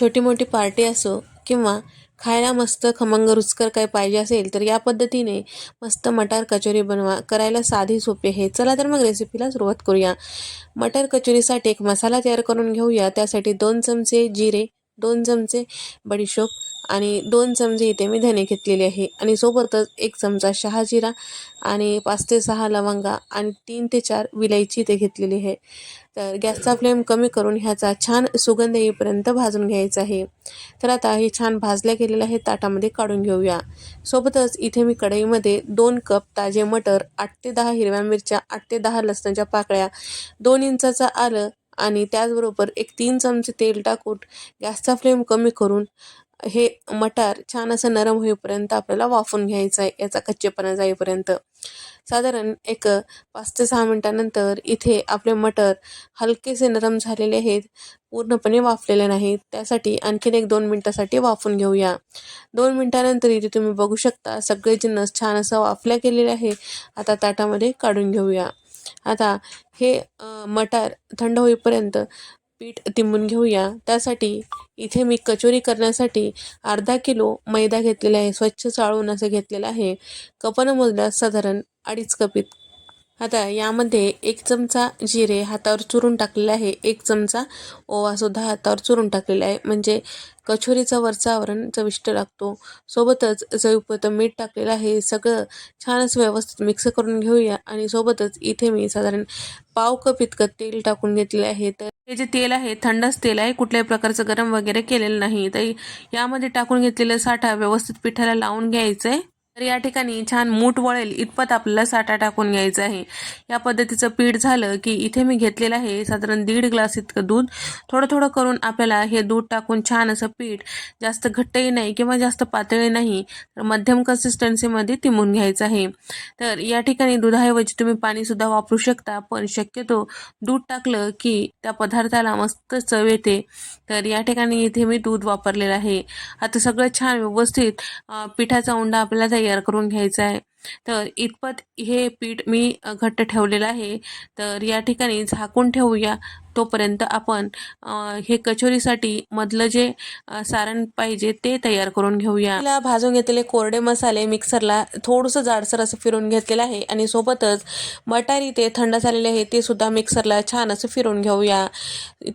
छोटी मोठी पार्टी असो किंवा खायला मस्त खमंग रुचकर काय पाहिजे असेल तर या पद्धतीने मस्त मटार कचोरी बनवा. करायला साधी सोपी आहे. चला तर मग रेसिपीला सुरुवात करूया. मटार कचोरीसाठी एक मसाला तयार करून घेऊया. त्यासाठी दोन चमचे जिरे दोन चमचे बडीशोप आणि दोन चमचे इथे मी धने घेतलेले आहे. आणि सोबतच एक चमचा शहाजिरा आणि पाच ते सहा लवंगा आणि तीन ते चार विलायची इथे घेतलेली आहे. तर गॅसचा फ्लेम कमी करून ह्याचा छान सुगंध येईपर्यंत भाजून घ्यायचा आहे. तर आता हे छान भाजल्या गेलेलं आहे ताटामध्ये काढून घेऊया. सोबतच इथे मी कढईमध्ये दोन कप ताजे मटर आठ ते दहा हिरव्या मिरच्या आठ ते दहा लसणाच्या पाकळ्या दोन इंचाचं आलं आणि त्याचबरोबर एक तीन चमचे तेल टाकून गॅसचा फ्लेम कमी करून हे मटार छान असं नरम होईपर्यंत आपल्याला वाफून घ्यायचं आहे याचा कच्चेपणा जाईपर्यंत. साधारण एक पाच ते सहा मिनटानंतर इथे आपले मटर हलकेसे नरम झालेले आहेत पूर्णपणे वाफलेले नाहीत. त्यासाठी आणखीन एक दोन मिनटासाठी वाफून घेऊया. दोन मिनटानंतर इथे तुम्ही बघू शकता सगळे जिन्नस छान असं वाफल्या गेलेले आहे आता ताटामध्ये काढून घेऊया. आता हे मटार थंड होईपर्यंत पीठ तिंबून घेऊया. त्यासाठी इथे मी कचोरी करण्यासाठी अर्धा किलो मैदा घेतलेला आहे. स्वच्छ चाळून असं घेतलेलं आहे. कपनं मोजल्यास साधारण अडीच कपीत. आता यामध्ये एक चमचा जिरे हातावर चुरून टाकलेला आहे. एक चमचा ओवासुद्धा हातावर चुरून टाकलेला आहे. म्हणजे कचोरीचा वरचा आवरण चविष्ट लागतो. सोबतच चवीपुरतं मीठ टाकलेलं आहे. सगळं छानच व्यवस्थित मिक्स करून घेऊया. आणि सोबतच इथे मी साधारण पाव कप इतकं तेल टाकून घेतलेलं आहे. तर हे जे तेल आहे थंडच तेल आहे कुठल्याही प्रकारचं गरम वगैरे केलेलं नाही. तर यामध्ये टाकून घेतलेलं साठा व्यवस्थित पिठाला लावून घ्यायचं आहे तर या ठिकाणी छान मूठ वळेल इतपत आपल्याला साठा टाकून घ्यायचा आहे. या पद्धतीचं पीठ झालं की इथे मी घेतलेलं आहे साधारण दीड ग्लास इतकं दूध. थोडं थोडं करून आपल्याला हे दूध टाकून छान असं पीठ जास्त घट्टही नाही किंवा जास्त पातळी नाही तर मध्यम कन्सिस्टन्सीमध्ये तिमून घ्यायचं आहे. तर या ठिकाणी दुधाऐवजी तुम्ही पाणीसुद्धा वापरू शकता पण शक्यतो दूध टाकलं की त्या पदार्थाला मस्त चव येते. तर या ठिकाणी इथे मी दूध वापरलेलं आहे. आता सगळं छान व्यवस्थित पिठाचा उंडा आपल्याला तयार करून घ्यायचं आहे. तर इतपत हे पीठ मी घट्ट ठेवलेलं आहे. तर या ठिकाणी झाकून ठेवूया. तोपर्यंत आपण हे कचोरीसाठी मधलं जे सारण पाहिजे ते तयार करून घेऊया. तिला भाजून घेतलेले कोरडे मसाले मिक्सरला थोडंसं जाडसर असं फिरून घेतलेलं आहे आणि सोबतच मटार ते थंड झालेले आहे ते सुद्धा मिक्सरला छान असं फिरून घेऊया.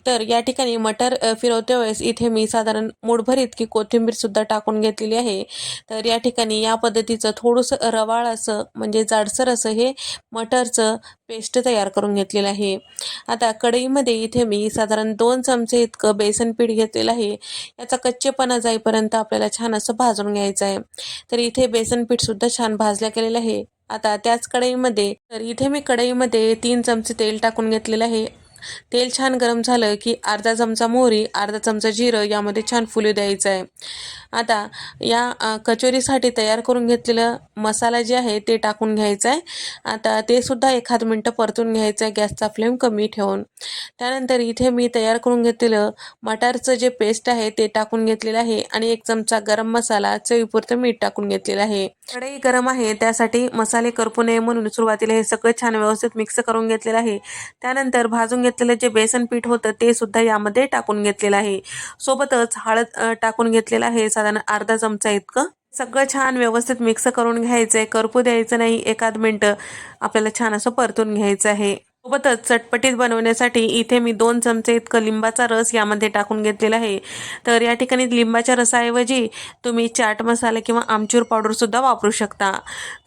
तर या ठिकाणी मटर फिरवते वेळेस इथे मी साधारण मुठभर इतकी कोथिंबीर सुद्धा टाकून घेतलेली आहे. तर या ठिकाणी या पद्धतीचं थोडंसं रवाळ असं म्हणजे जाडसर असं हे मटरचं पेस्ट तयार करून घेतलेलं आहे. आता कढईमध्ये इथे मी साधारण दोन चमचे इतकं बेसन पीठ घेतलेलं आहे. याचा कच्चेपणा जाईपर्यंत आपल्याला छान असं भाजून घ्यायचं आहे. तर इथे बेसन पीठसुद्धा छान भाजल्या गेलेलं आहे. आता त्याच कढईमध्ये तर इथे मी कढईमध्ये तीन चमचे तेल टाकून घेतलेलं आहे. तेल छान गरम झालं की अर्धा चमचा मोहरी अर्धा चमचा जिरं यामध्ये छान फुले द्यायचं आहे. आता या कचोरीसाठी तयार करून घेतलेलं मसाला जे आहे ते टाकून घ्यायचं आहे. आता ते सुद्धा एखाद मिनटं परतून घ्यायचं आहे गॅसचा फ्लेम कमी ठेवून. त्यानंतर इथे मी तयार करून घेतलेलं मटारचं जे पेस्ट आहे ते टाकून घेतलेलं आहे आणि एक चमचा गरम मसाला चवीपुरतं मीठ टाकून घेतलेलं आहे. कढई गरम आहे त्यासाठी मसाले करपू नये म्हणून सुरुवातीला हे सगळं छान व्यवस्थित मिक्स करून घेतलेलं आहे. त्यानंतर भाजून घेतलेलं जे बेसन पीठ होतं ते सुद्धा यामध्ये टाकून घेतलेलं आहे. सोबतच हळद टाकून घेतलेलं आहे. साधारण अर्धा चमचा इतकं. सगळं छान व्यवस्थित मिक्स करून घ्यायचं आहे करपू द्यायचं नाही. एखाद मिनटं आपल्याला छान असं परतून घ्यायचं आहे. सोबतच चटपटीत बनवण्यासाठी इथे मी दोन चमचे इतकं लिंबाचा रस यामध्ये टाकून घेतलेला आहे. तर या ठिकाणी लिंबाच्या रसाऐवजी तुम्ही चाट मसाला किंवा आमचूर पावडरसुद्धा वापरू शकता.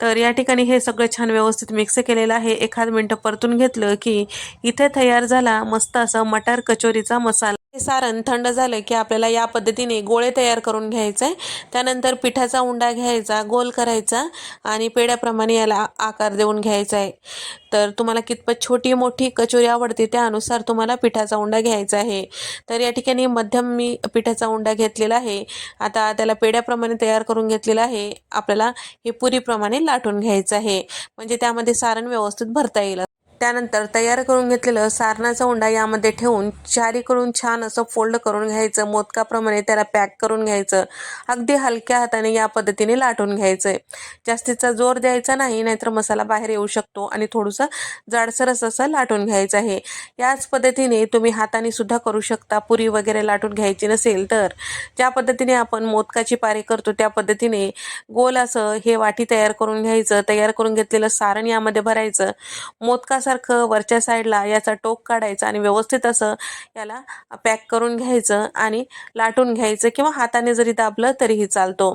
तर या ठिकाणी हे सगळं छान व्यवस्थित मिक्स केलेलं आहे. एखाद मिनटं परतून घेतलं की इथे तयार झाला मस्त असं मटार कचोरीचा मसाला. हे सारण थंड झालं की आपल्याला या पद्धतीने गोळे तयार करून घ्यायचे. आहे त्यानंतर पिठाचा उंडा घ्यायचा गोल करायचा आणि पेड्याप्रमाणे याला आकार देऊन घ्यायचा आहे. तर तुम्हाला कितपत छोटी मोठी कचोरी आवडते त्यानुसार तुम्हाला पिठाचा उंडा घ्यायचा आहे. तर या ठिकाणी मध्यम मी पिठाचा उंडा घेतलेला आहे. आता त्याला पेड्याप्रमाणे तयार करून घेतलेला आहे. आपल्याला हे पुरीप्रमाणे लाटून घ्यायचं आहे. म्हणजे त्यामध्ये सारण व्यवस्थित भरता येईल. त्यानंतर तयार करून घेतलेलं सारणाचा उंडा यामध्ये ठेवून चारीकडून छान असं फोल्ड करून घ्यायचं. मोदकाप्रमाणे त्याला पॅक करून घ्यायचं. अगदी हलक्या हाताने या पद्धतीने लाटून घ्यायचं आहे जास्तीचा जोर द्यायचा नाही नाहीतर मसाला बाहेर येऊ शकतो आणि थोडंसं जाडसरस असं लाटून घ्यायचं आहे. याच पद्धतीने तुम्ही हाताने सुद्धा करू शकता. पुरी वगैरे लाटून घ्यायची नसेल तर. ज्या पद्धतीने आपण मोदकाची पारी करतो त्या पद्धतीने गोल असं हे वाटी तयार करून घ्यायचं. तयार करून घेतलेलं सारण यामध्ये भरायचं. मोदकासारखं वरच्या साईडला याचा टोक काढायचा आणि व्यवस्थित असं याला पॅक करून घ्यायचं आणि लाटून घ्यायचं किंवा हाताने जरी दाबलं तरीही चालतो.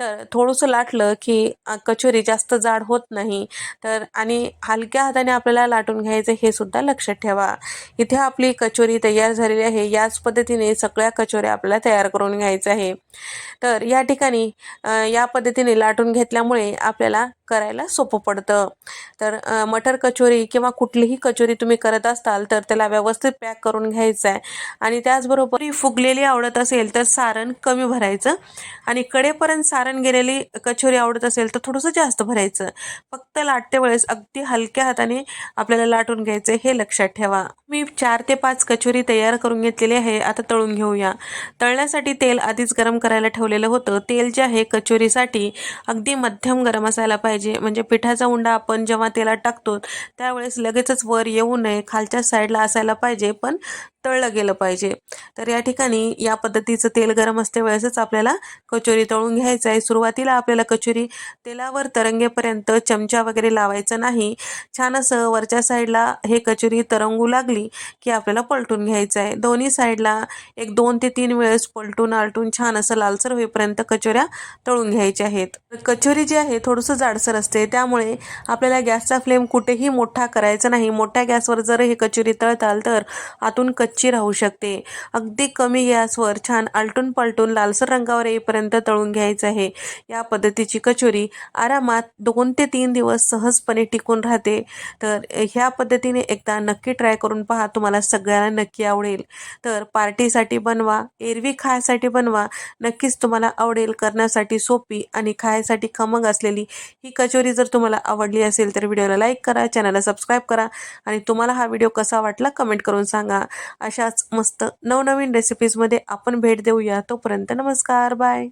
तर थोडंसं लाटलं की कचोरी जास्त जाड होत नाही. तर आणि हलक्या हाताने आपल्याला लाटून घ्यायचं हे सुद्धा लक्षात ठेवा. इथे आपली कचोरी तयार झालेली आहे. याच पद्धतीने सगळ्या कचोऱ्या आपल्याला तयार करून घ्यायचं आहे. तर या ठिकाणी या पद्धतीने लाटून घेतल्यामुळे आपल्याला करायला सोपं पडतं. तर मटर कचोरी किंवा कुठलीही कचोरी तुम्ही करत असाल तर त्याला व्यवस्थित पॅक करून घ्यायचं आहे. आणि त्याचबरोबर फुगलेली आवडत असेल तर सारण कमी भरायचं. आणि कडेपर्यंत सारण गेलेली कचोरी आवडत असेल तर थोडंसं जास्त भरायचं. फक्त लाटते वेळेस अगदी हलक्या हाताने आपल्याला लाटून घ्यायचं हे लक्षात ठेवा. मी चार ते पाच कचोरी तयार करून घेतलेली आहे आता तळून घेऊया. तळण्यासाठी तेल आधीच गरम करायला ठेवलेलं होतं. तेल जे आहे कचोरीसाठी अगदी मध्यम गरम असायला पाहिजे. म्हणजे पिठाचा उंडा आपण जेव्हा तेलात टाकतो त्यावेळेस लगेचच वर येऊ नये. खालच्या साईडला असायला पाहिजे. पण तळलं गेलं पाहिजे. तर या ठिकाणी या पद्धतीचं तेल गरम असते वेळेसच आपल्याला कचोरी तळून घ्यायचं आहे. सुरुवातीला आपल्याला कचोरी तेलावर तरंगेपर्यंत चमचा वगैरे लावायचं नाही. छान असं वरच्या साईडला हे कचोरी तरंगू लागली की आपल्याला पलटून घ्यायचं आहे. दोन्ही साईडला एक दोन ते तीन वेळेस पलटून आलटून छान असं लालसर होईपर्यंत कचोऱ्या तळून घ्यायच्या आहेत. कचोरी जी आहे थोडंसं जाडसर असते. त्यामुळे आपल्याला गॅसचा फ्लेम कुठेही मोठा करायचा नाही. मोठ्या गॅसवर जर हे कचोरी तळताल तर आतून कच्ची राहू शकते. अगदी कमी गॅसवर छान आलटून पालटून लालसर रंगावर येईपर्यंत तळून घ्यायचं आहे. या पद्धतीची कचोरी आरामात दोन ते तीन दिवस सहजपणे टिकून राहते. तर ह्या पद्धतीने एकदा नक्की ट्राय करून पहा तुम्हाला सगळ्यांना नक्की आवडेल. तर पार्टीसाठी बनवा एरवी खायसाठी बनवा नक्कीच तुम्हाला आवडेल करण्यासाठी सोपी आणि खायसाठी खमंग असलेली ही कचोरी जर तुम्हाला आवडली असेल तर व्हिडिओला लाईक करा चॅनलला सबस्क्राईब करा आणि तुम्हाला हा व्हिडिओ कसा वाटला कमेंट करून सांगा. अशाच मस्त नवनवीन रेसिपीजमध्ये आपण भेट देऊया. तोपर्यंत नमस्कार बाय